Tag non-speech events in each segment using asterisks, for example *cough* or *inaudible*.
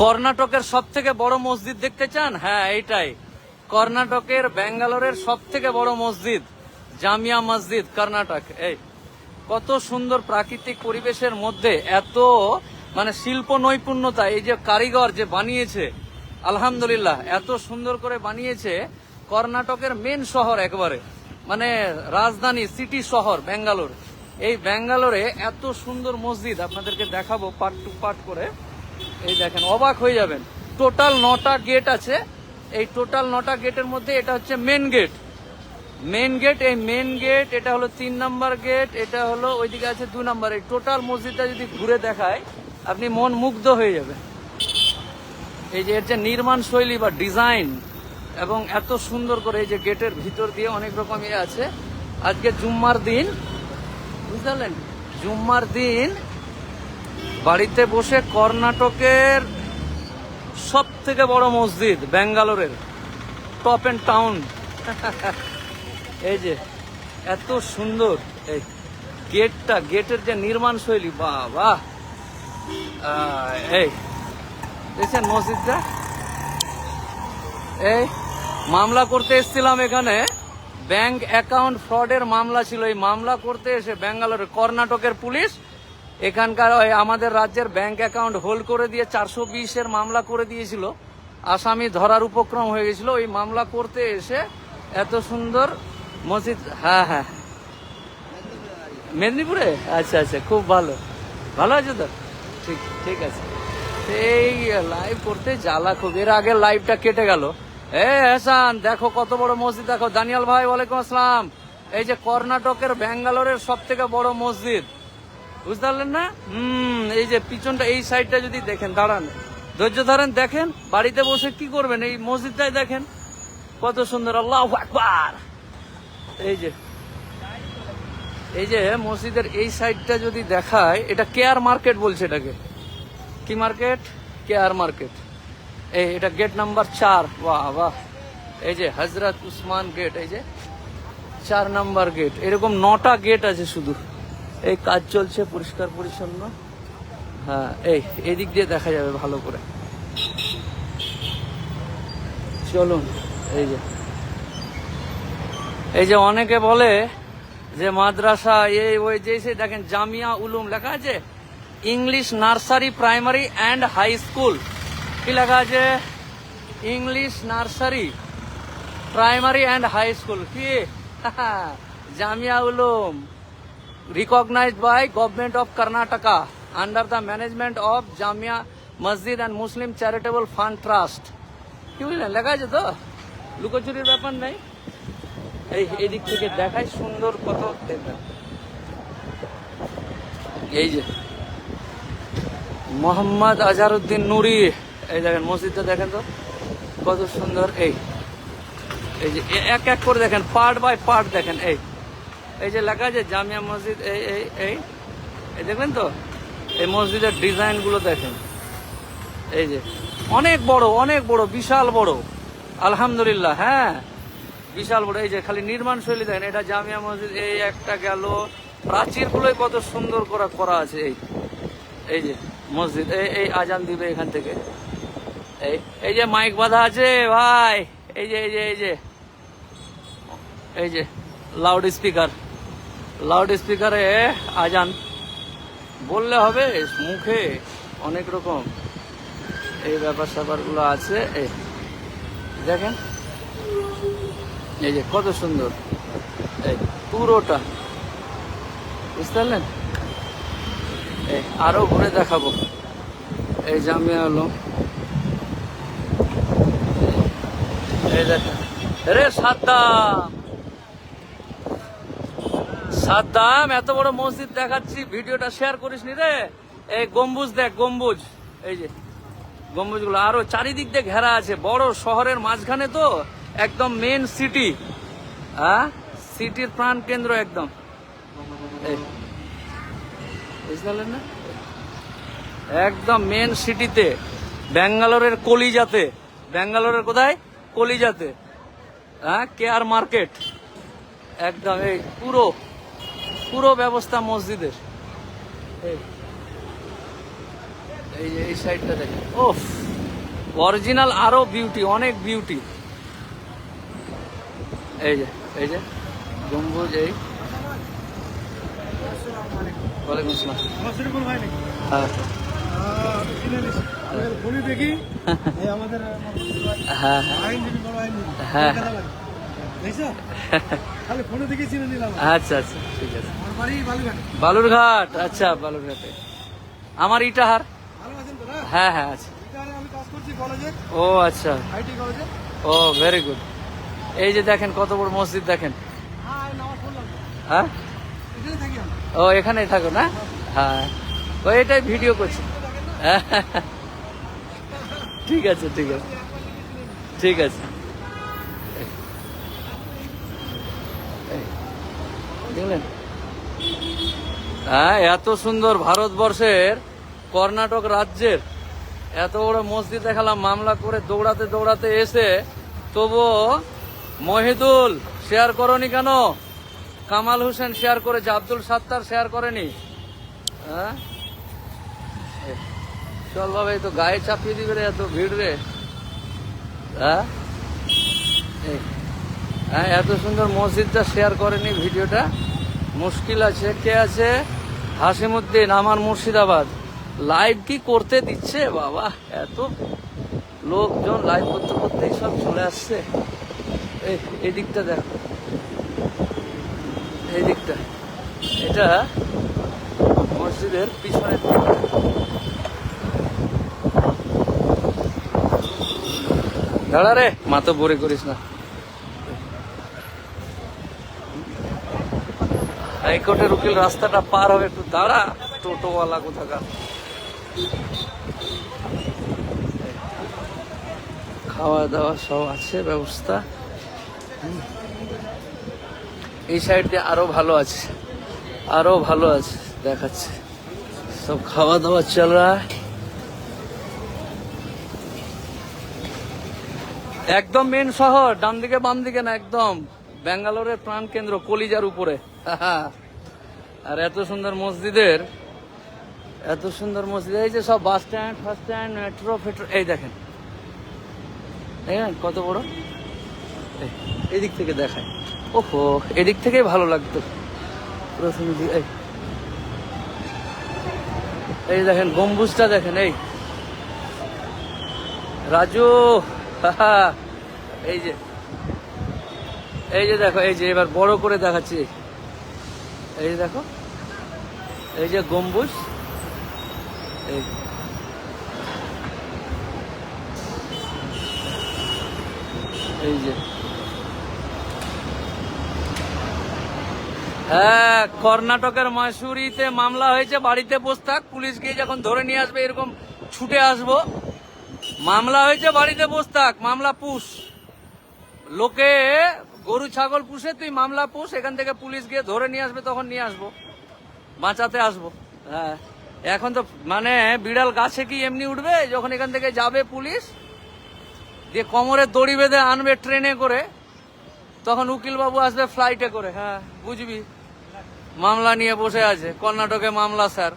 কর্ণাটকের সব থেকে বড় মসজিদ দেখতে চান? হ্যাঁ এইটাই। কর্ণাটকের ব্যাঙ্গালোরের সব থেকে বড় মসজিদ, জামিয়া মসজিদ, কর্ণাটক। এই, কত সুন্দর প্রাকৃতিক পরিবেশের মধ্যে এত মানে শিল্প নৈপুণ্যতা, এই যে কারিগর যে বানিয়েছে, আলহামদুলিল্লাহ, এত সুন্দর করে বানিয়েছে কর্ণাটকের মেন শহর একবারে। মানে রাজধানী সিটি শহর, ব্যাঙ্গালোর। এই ব্যাঙ্গালোরে এত সুন্দর মসজিদ, আপনাদেরকে দেখাবো পার্ট টু পার্ট করে। এই দেখেন, অবাক হয়ে যাবেন। টোটাল নটা গেট আছে। এই টোটাল নটা গেটের মধ্যে এটা হচ্ছে মেন গেট মেন গেট এই মেন গেট এটা হলো তিন নাম্বার গেট এটা হলো ওইদিকে আছে দু নাম্বার। এই টোটাল মসজিদটা যদি ঘুরে দেখায়, আপনি মন মুগ্ধ হয়ে যাবে এই যে এর যে নির্মাণ শৈলী বা ডিজাইন এবং এত সুন্দর করে এই যে গেটের ভিতর দিয়ে অনেক রকম ইয়ে আছে। আজকে জুম্মার দিন, বুঝতে পারলেন? জুম্মার দিন বাড়িতে বসে কর্ণাটকের সব থেকে বড় মসজিদ, ব্যাঙ্গালোরের টপ অ্যান্ড টাউন এই যে, এত সুন্দর, এই গেটটা, গেটের যে নির্মাণ শৈলী বাহ এই, দেখছেন মসজিদটা? এই, মামলা করতে এসেছিলাম এখানে। ব্যাংক অ্যাকাউন্ট ফ্রডের মামলা ছিল। এই মামলা করতে এসে ব্যাঙ্গালোরে কর্ণাটকের পুলিশ এখানকার আমাদের রাজ্যের ব্যাংক অ্যাকাউন্ট হোল্ড করে দিয়ে চারশো বিশের মামলা করে দিয়েছিল। আসামি ধরার উপক্রম হয়ে গেছিল। ওই মামলা করতে এসে এত সুন্দর মসজিদ হ্যাঁ হ্যাঁ। মেদিনীপুরে? আচ্ছা আচ্ছা খুব ভালো। ভালো আছে তো? ঠিক ঠিক আছে। এই লাইভ করতে জ্বালা খুব। এর আগে লাইভটা কেটে গেল। এ হাসান দেখো কত বড় মসজিদ। দেখো, দানিয়াল ভাই, ওয়ালাইকুম আসসালাম। এই যে কর্ণাটকের ব্যাঙ্গালোরের সব থেকে বড় মসজিদ। বুঝতে পারলেন না? হুম, এই যে পিছনটা, এই সাইডটা যদি দেখেন, দাঁড়ান। ধৈর্য ধরেন, দেখেন, বাড়িতে বসে কি করবেন? এই মসজিদটাই দেখেন। কত সুন্দর, আল্লাহ আকবার। এই যে এই যে মসজিদের এই সাইডটা যদি দেখায়, এটা কেয়ার মার্কেট বলছে এটাকে। কি মার্কেট কেয়ার মার্কেট এই, এটা গেট নাম্বার চার। বাহ বাহ। এই যে হজরত উসমান গেট এই যে চার নাম্বার গেট এরকম নটা গেট আছে শুধু। এই কাজ চলছে পরিষ্কার পরিচ্ছন্ন। হ্যাঁ এই, এদিক দিয়ে দেখা যাবে ভালো করে। চলুন, এই যে। এই যে অনেকে বলে যে মাদ্রাসা, এই, ওই যে সে দেখেন, জামিয়া উলুম লেখা আছে, English nursery primary and high school. কি লেখা আছে? English nursery primary and high school. কি? *laughs* Jamia Uloom. Recognized by government of Karnataka under the management of Jamia Masjid and Muslim Charitable Fund Trust. কি বুঝলেন লেখা আছে তো? লুকোচুরির ব্যাপার নেই। এই এদিক থেকে দেখায় সুন্দর কত দেখবেন এই যে, মোহাম্মদ আজহারউদ্দিন নুরি। এই দেখেন, মসজিদটা দেখেন তো? কত সুন্দর, এই। এই যে এক এক করে দেখেন, পার্ট বাই পার্ট দেখেন, এই। এই যে লেখা আছে জামিয়া মসজিদ, এই এই এই এই দেখবেন তো? এই মসজিদের ডিজাইনগুলো দেখেন। এই যে, অনেক বড় অনেক বড়, বিশাল বড়। আলহামদুলিল্লাহ হ্যাঁ। বিশাল বড়, এই যে খালি নির্মাণ শৈলী দেখেন, এটা জামিয়া মসজিদ, এই একটা গেল। প্রাচীর গুলোই কত সুন্দর করা করা আছে, এই। এই যে, মসজিদ, এই এই আজান দিবে এখান থেকে। এই এই যে মাইক বাঁধা আছে, ভাই। এই যে এই যে এই যে এই যে, লাউড স্পিকার। লাউড স্পিকারে আজান। বললে হবে, মুখে অনেক রকম এই ব্যাপার স্যাপারগুলো আছে। এই দেখেন, এই যে কত সুন্দর। এই পুরোটা। বুঝতে পারলেন? এই আরও ঘুরে দেখাবো। এই জামিয়া হলো এই দেখেন। রে সাদ্দাম! সাদ্দাম, এত বড় মসজিদ দেখাচ্ছি, ভিডিওটা শেয়ার করিস নি রে? এই গম্বুজ দেখ, গম্বুজ। এই যে, গম্বুজগুলো আরও চারিদিক দিয়ে ঘেরা আছে, বড় শহরের মাঝখানে তো একদম মেন সিটি হ্যাঁ? সিটির প্রাণ কেন্দ্র একদম। একদম মেন সিটিতে ব্যাঙ্গালোরের কলিজাতে। ব্যাঙ্গালোরের কোথায়? কলিজাতে। হ্যাঁ? কেয়ার মার্কেট একদম, এই পুরো পুরো ব্যবস্থা মসজিদের। এই। এই যে এই সাইডটা দেখেন। ওফ অরিজিনাল আরও বিউটি অনেক বিউটি এই যে এই যে গম্বুজ এই। ওয়ালাইকুম আসসালাম। হয়। হ্যাঁ। *laughs* হ্যাঁ। আচ্ছা আচ্ছা ঠিক আছে। বালুরঘাট। আচ্ছা বালুরঘাটে। আমার ইটাহার। হ্যাঁ হ্যাঁ আচ্ছা এখানে ও আচ্ছা। ও ভেরি গুড এই যে দেখেন কত বড় মসজিদ দেখেন। হ্যাঁ হ্যাঁ? এখানে ও এখানেই থাকো না? হ্যাঁ। ও এটাই ভিডিও করছি। *laughs* ঠিক আছে ঠিক আছে। ঠিক আছে। হ্যাঁ এত সুন্দর ভারতবর্ষের কর্ণাটক রাজ্যের এত বড় মসজিদ দেখালাম, মামলা করে দৌড়াতে দৌড়াতে এসে তবু মহিদুল শেয়ার করনি কেন? কামাল হোসেন শেয়ার করেছে, আব্দুল সাত্তার শেয়ার করেনি। হ্যাঁ? চল বাবা এই তো গায়ে চাপিয়ে দিবে রে এত ভিড় রে। হ্যাঁ? হ্যাঁ এত সুন্দর মসজিদটা শেয়ার করেনি ভিডিওটা। মুশকিল আছে, কে আছে? হাসিমুদ্দিন, আমার মুর্শিদাবাদ। লাইভ কি করতে দিচ্ছে? বাবা, এত লোকজন লাইভ করতে করতেই সব চলে আসছে। এই এদিকটা দেখো। এই দিকটা। এটা মসজিদের পিছনের দিকটা। দাঁড়া রে মাথা বরে করিস না। হাইকোর্টের উকিল রাস্তাটা পার হবে, একটু দাঁড়া, টোটোওয়ালা কোথাকার। খাওয়া দাওয়া সব আছে, ব্যবস্থা। এই সাইড দিয়ে আরও ভালো আছে, আরও ভালো আছে, দেখাচ্ছে। সব খাওয়া দাওয়া চল একদম মেন শহর ডান দিকে বাম দিকে না, একদম। ব্যাঙ্গালোরের প্রাণ কেন্দ্র কলিজার উপরে। *laughs* আর এত সুন্দর মসজিদের, এত সুন্দর মসজিদ এই যে সব bus stand first stand, metro, ফেট্রো, এই দেখেন। দেখেন কত বড়? এদিক থেকে দেখায়। ওহো, এদিক থেকেই ভালো লাগতো। এই। এই দেখেন, গম্বুজটা দেখেন, এই। রাজু, *laughs* এই যে এই যে দেখো, এই যে এবার বড় করে দেখাচ্ছি। এই যে দেখো, এই যে গম্বুজ। এই। এই যে। হ্যাঁ কর্ণাটকের মাসুরিতে মামলা হয়েছে, বাড়িতে বসে থাক, পুলিশ গিয়ে যখন ধরে নিয়ে আসবে, এরকম ছুটে আসব। মামলা হয়েছে, বাড়িতে বসে থাক, মামলা পুষ লোকে গরু, ছাগল পুষে তুই মামলা পুষ, এখান থেকে পুলিশ গিয়ে ধরে নিয়ে আসবে, তখন নিয়ে আসব। বাঁচাতে আসব। হ্যাঁ। এখন তো মানে বিড়াল গাছে কি এমনি উঠবে? যখন এখান থেকে যাবে পুলিশ, দিয়ে কোমরে দড়ি বেঁধে আনবে ট্রেনে করে, তখন উকিল বাবু আসবে ফ্লাইটে করে। হ্যাঁ বুঝবি? মামলা নিয়ে বসে আছে, কর্ণাটকে মামলা, স্যার।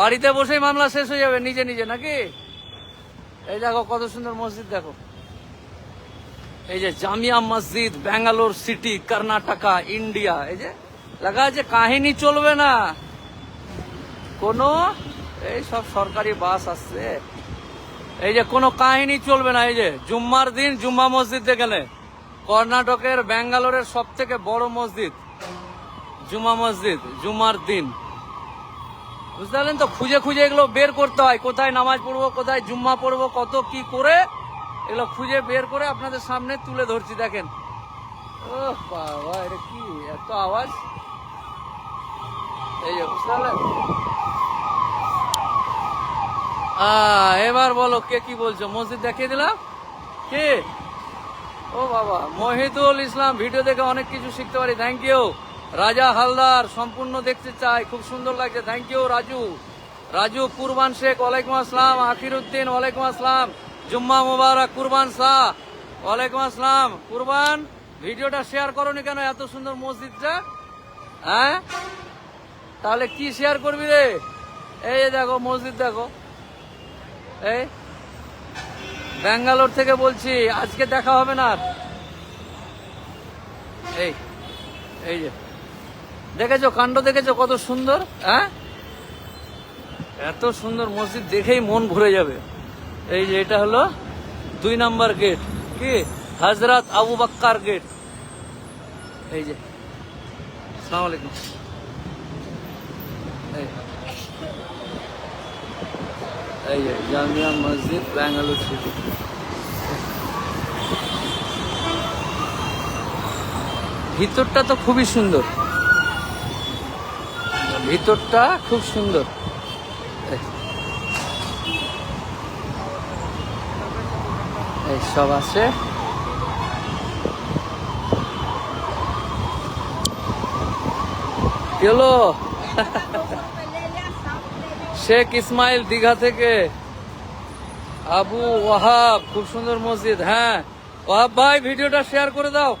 বাড়িতে বসেই মামলা শেষ হয়ে যাবে, নিজে নিজে, নাকি? এই দেখো, কত সুন্দর মসজিদ, দেখো। এই যে জামিয়া মসজিদ, ব্যাঙ্গালোর সিটি, কর্ণাটকা, ইন্ডিয়া, এই যে লেখা আছে, কাহিনী চলবে না। কোনো, এই সব সরকারি বাস আসছে। এই যে কোনো কাহিনী চলবে না, এই যে জুম্মার দিন জুম্মা মসজিদে গেলে। কর্ণাটকের, ব্যাঙ্গালোরের সব থেকে বড় মসজিদ জুমা মসজিদ জুমার দিন। বুঝতে পারলেন তো? খুঁজে খুঁজে এগুলো বের করতে হয়। কোথায় নামাজ পড়ব, কোথায় জুম্মা পড়ব, কত কি করে এগুলো খুঁজে বের করে আপনাদের সামনে তুলে ধরছি, দেখেন। ও বাবা, এটা কি? এত আওয়াজ? এই যে, বুঝতে এবার বলো, কে কি বলছো? মসজিদ দেখিয়ে দিলাম? কে? ও বাবা, মহিদুল ইসলাম, ভিডিও দেখে অনেক কিছু শিখতে পারি থ্যাংক ইউ রাজা হালদার, সম্পূর্ণ দেখতে চাই, খুব সুন্দর লাগছে থ্যাংক ইউ রাজু। রাজু কুরবান শেখ, ওয়ালাইকুম আসসালাম আকির উদ্দিন ওয়ালাইকুম আসসালাম। জুম্মা মুবারক, কুরবান শাহ ওয়ালাইকুম আসসালাম। কুরবান, ভিডিওটা শেয়ার করনি কেন? এত সুন্দর মসজিদটা হ্যাঁ? তাহলে কি শেয়ার করবি রে? এই দেখো, মসজিদ দেখো। এই, ব্যাঙ্গালোর থেকে বলছি, আজকে দেখা হবে না এই এই যে। দেখেছ, কাণ্ড দেখেছ কত সুন্দর? হ্যাঁ? এত সুন্দর মসজিদ দেখেই মন ভরে যাবে। এই যে এটা হলো দুই নাম্বার গেট কি? হজরত আবু বাক্কার গেট এই যে। সালাম আলাইকুম। এই। যে, জামিয়া মসজিদ ব্যাঙ্গালোর সিটি ভিতরটা তো খুবই সুন্দর। ভিতরটা খুব সুন্দর এই। এই সব আছে। কেলো শেখ ইসমাইল দীঘা থেকে। আবু ওয়াহাব, খুব সুন্দর মসজিদ হ্যাঁ। ওয়াহাব ভাই, ভিডিওটা শেয়ার করে দাও।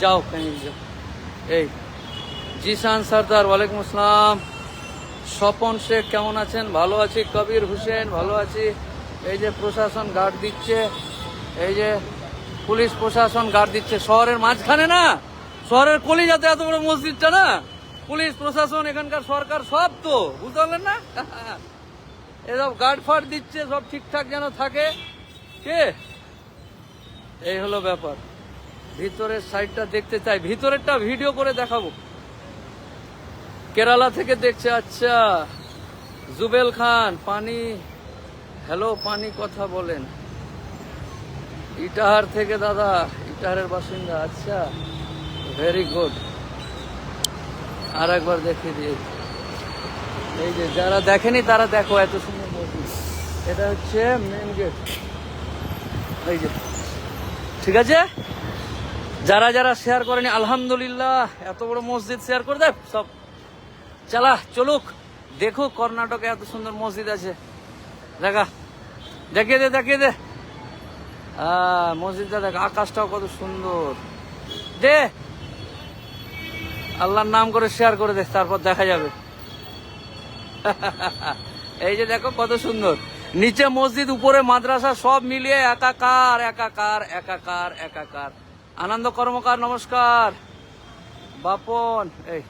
যাও এই জিসান সর্দার, ওয়ালাইকুম আসসালাম। স্বপন শেখ কেমন আছেন? ভালো আছি। কবির হোসেন, ভালো আছি। এই যে প্রশাসন গার্ড দিচ্ছে, এই যে পুলিশ প্রশাসন গার্ড দিচ্ছে, শহরের মাঝখানে না? শহরের কলিজাতে এত বড় মসজিদটা না? পুলিশ প্রশাসন, এখানকার সরকার সব তো, বুঝতে পারলেন না? *laughs* এসব গার্ড ফার্ড দিচ্ছে, সব ঠিকঠাক যেন থাকে। কে? এই হলো ব্যাপার। ভিতরের সাইডটা দেখতে চাই। ভিতরেরটা ভিডিও করে দেখাবো। কেরালা থেকে দেখছে আচ্ছা জুবেল খান, পানি, হ্যালো, পানি কথা বলেন। ইটাহার থেকে, দাদা, ইটাহারের বাসিন্দা আচ্ছা ভেরি গুড আর একবার দেখিয়ে দিয়ে এই যে, যারা দেখেনি, তারা দেখো, এত সুন্দর মসজিদ এটা হচ্ছে মেন গেট এই যে, ঠিক আছে? যারা যারা শেয়ার করেনি, আলহামদুলিল্লাহ, এত বড় মসজিদ শেয়ার করে দেয়, সব চালা, চলুক। দেখুক কর্ণাটকে এত সুন্দর মসজিদ আছে। দেখা। দেখিয়ে দে দেখিয়ে দে। মসজিদটা দেখ, আকাশটাও কত সুন্দর। দে। আল্লাহর নাম করে শেয়ার করে দে, তারপর দেখা যাবে। *laughs* এই যে দেখো কত সুন্দর। নিচে মসজিদ, উপরে মাদ্রাসা, সব মিলিয়ে একাকার একাকার একাকার একাকার। আনন্দ কর্মকার, নমস্কার। বাপন, এই।